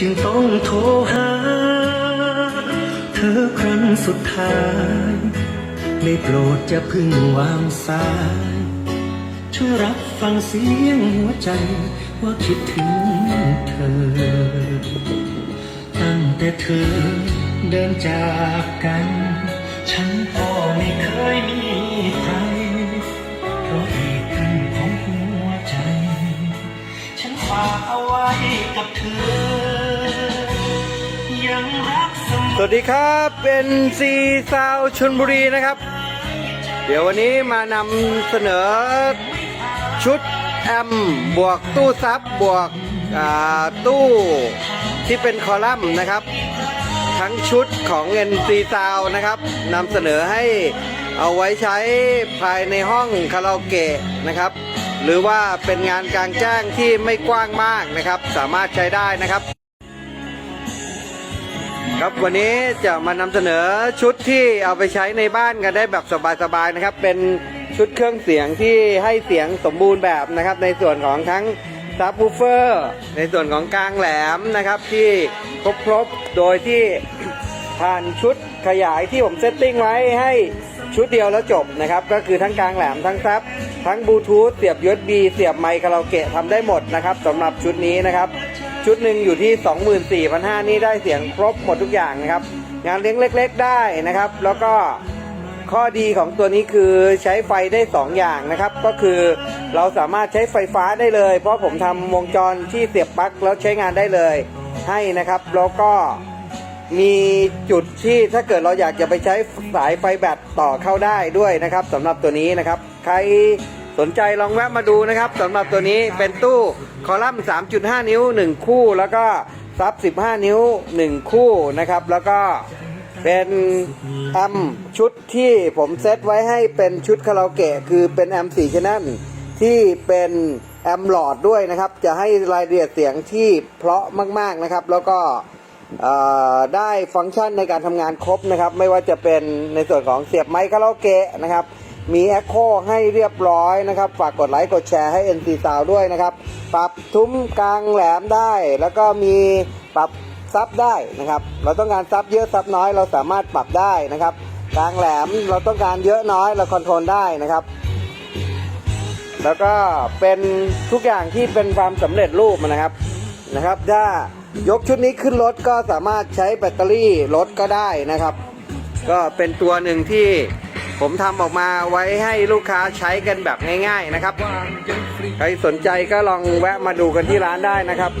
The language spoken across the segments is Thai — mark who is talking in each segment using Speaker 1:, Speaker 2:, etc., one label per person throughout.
Speaker 1: จึงต้องโทรหา เธอครั้งสุดท้ายได้โปรดจะพึ่งวางสายช่วยรับฟังเสียงหัวใจว่าคิดถึงเธอ ตั้งแต่เธอเดินจากกัน ฉันก็ไม่เคยมีใคร เพราะอีกครึ่งของหัวใจ ฉันฝากเอาไว้กับเธอ ส
Speaker 2: วัสดีครับเป็นซีซาวชนบุรีนะครับ เดี๋ยววันนี้มานำเสนอชุดแอมบวกตู้ซับบวกตู้ที่เป็นคอลัมน์นะครับ ทั้งชุดของ NC Sound นะครับนำเสนอให้เอาไว้ใช้ภายในห้องคาราโอเกะนะครับ หรือว่าเป็นงานกลางแจ้งที่ไม่กว้างมากนะครับ สามารถใช้ได้นะครับ ครับวันนี้จะมานำเสนอชุดที่เอาไปใช้ในบ้านกันได้แบบสบายๆนะครับ เป็นชุดเครื่องเสียงที่ให้เสียงสมบูรณ์แบบนะครับ ในส่วนของทั้งซับวูเฟอร์ในส่วนของกลางแหลมนะครับที่ครบๆโดยที่ผ่านชุดขยายที่ผมเซตติ้งไว้ให้ชุดเดียวแล้วจบนะครับ ก็คือทั้งกลางแหลมทั้งซับทั้งบลูทูธเสียบ USB เสียบไมค์คาราโอเกะทำได้หมดนะครับสำหรับชุดนี้นะครับ ชุดหนึ่งอยู่ที่ 24,500 นี่ได้เสียงครบหมดทุกอย่างนะครับ งานเลี้ยงเล็ก ๆ ได้นะครับ แล้วก็ข้อดีของตัวนี้คือใช้ไฟได้ 2 อย่างนะครับ ก็คือเราสามารถใช้ไฟฟ้าได้เลย เพราะผมทำวงจรที่เสียบปลั๊กแล้วใช้งานได้เลยให้นะครับ แล้วก็มีจุดที่ถ้าเกิดเราอยากจะไปใช้สายไฟแบตต่อเข้าได้ด้วยนะครับสำหรับตัวนี้นะครับ ใคร สนใจลองแวะมาดูนะครับสำหรับตัวนี้เป็นตู้คอลัมน์ 3.5 นิ้ว 1 คู่ แล้วก็ซับ 15 นิ้ว 1 คู่นะครับ แล้วก็เป็นแอมชุดที่ผมเซตไว้ให้เป็นชุดคาราโอเกะคือเป็นแอมป์4 channel ที่เป็นแอมหลอดด้วยนะครับ จะให้รายละเอียดเสียงที่เพราะมาก ๆนะครับ แล้วก็ได้ฟังก์ชันในการทำงานครบนะครับ ไม่ว่าจะเป็นในส่วนของเสียบไมค์คาราโอเกะนะครับ มีแอคโคให้เรียบร้อยนะครับ ฝากกดไลค์กดแชร์ให้ NC Sound ด้วยนะครับ ปรับทุ้มกลางแหลมได้ แล้วก็มีปรับซับได้นะครับ เราต้องการซับเยอะซับน้อยเราสามารถปรับได้นะครับ กลางแหลมเราต้องการเยอะน้อยเราคอนโทรลได้นะครับ แล้วก็เป็นทุกอย่างที่เป็นความสำเร็จรูปนะครับนะครับ ถ้ายกชุดนี้ขึ้นรถก็สามารถใช้แบตเตอรี่รถก็ได้นะครับ ก็เป็นตัวหนึ่งที่ ผมทำออกมาไว้ให้ลูกค้าใช้กันแบบง่าย ๆนะครับ ใครสนใจก็ลองแวะมาดูกันที่ร้านได้นะครับ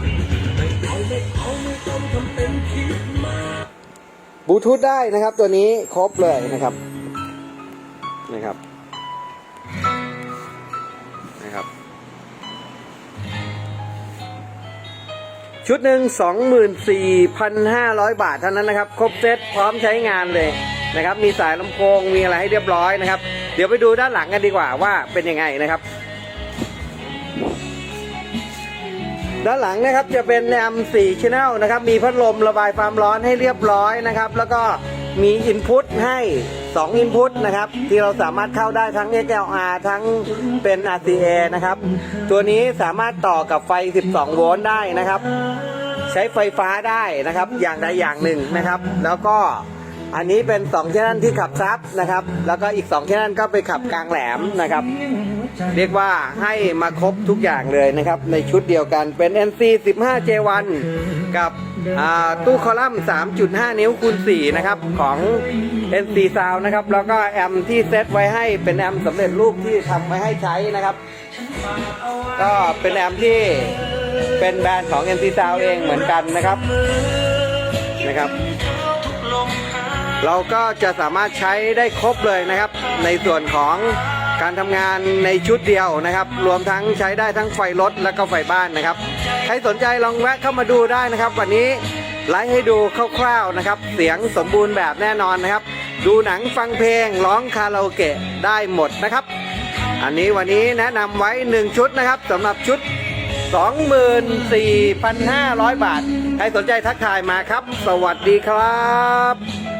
Speaker 2: บลูทูธได้นะครับตัวนี้ครบเลยนะครับนะครับนะครับ ชุดหนึ่ง24,500 บาทเท่านั้นนะครับ ครบเซตพร้อมใช้งานเลย นะครับ มีสายลำโพงมีอะไรให้เรียบร้อยนะครับ เดี๋ยวไปดูด้านหลังกันดีกว่าว่าเป็นยังไงนะครับ ด้านหลังนะครับจะเป็นแอม4 Channel นะครับ มีพัดลมระบายความร้อนให้เรียบร้อยนะครับ แล้วก็มีอินพุตให้2อินพุตนะครับ ที่เราสามารถเข้าได้ทั้ง XLR ทั้งเป็น RCA นะครับ ตัวนี้สามารถต่อกับไฟ 12 โวลต์ได้นะครับ ใช้ไฟฟ้าได้นะครับ อย่างใดอย่างหนึ่งนะครับ แล้วก็ อันนี้เป็น2 channel ที่ขับซับนะครับ แล้วก็อีก2 channel ก็ไปขับกลางแหลมนะครับ เรียกว่าให้มาครบทุกอย่างเลยนะครับ ในชุดเดียวกันเป็น NC 15 J1 กับอ่าตู้คอลัมน์ 3.5 นิ้วคูณ 4 นะครับ ของ NC Sound นะครับ แล้วก็แอมที่เซตไว้ให้เป็นแอมสำเร็จรูปที่ทำไว้ให้ใช้นะครับ ก็เป็นแอมที่เป็นแบรนด์ของ NC Sound เองเหมือนกันนะครับนะครับ เราก็จะสามารถใช้ได้ครบเลยนะครับ ในส่วนของการทำงานในชุดเดียวนะครับ รวมทั้งใช้ได้ทั้งไฟรถและก็ไฟบ้านนะครับ ใครสนใจลองแวะเข้ามาดูได้นะครับ วันนี้ไลฟ์ให้ดูคร่าวๆนะครับ เสียงสมบูรณ์แบบแน่นอนนะครับ ดูหนังฟังเพลงร้องคาราโอเกะได้หมดนะครับ อันนี้วันนี้แนะนำไว้ 1 ชุดนะครับสำหรับชุด 24,500 บาท ใครสนใจทักทายมาครับ สวัสดีครับ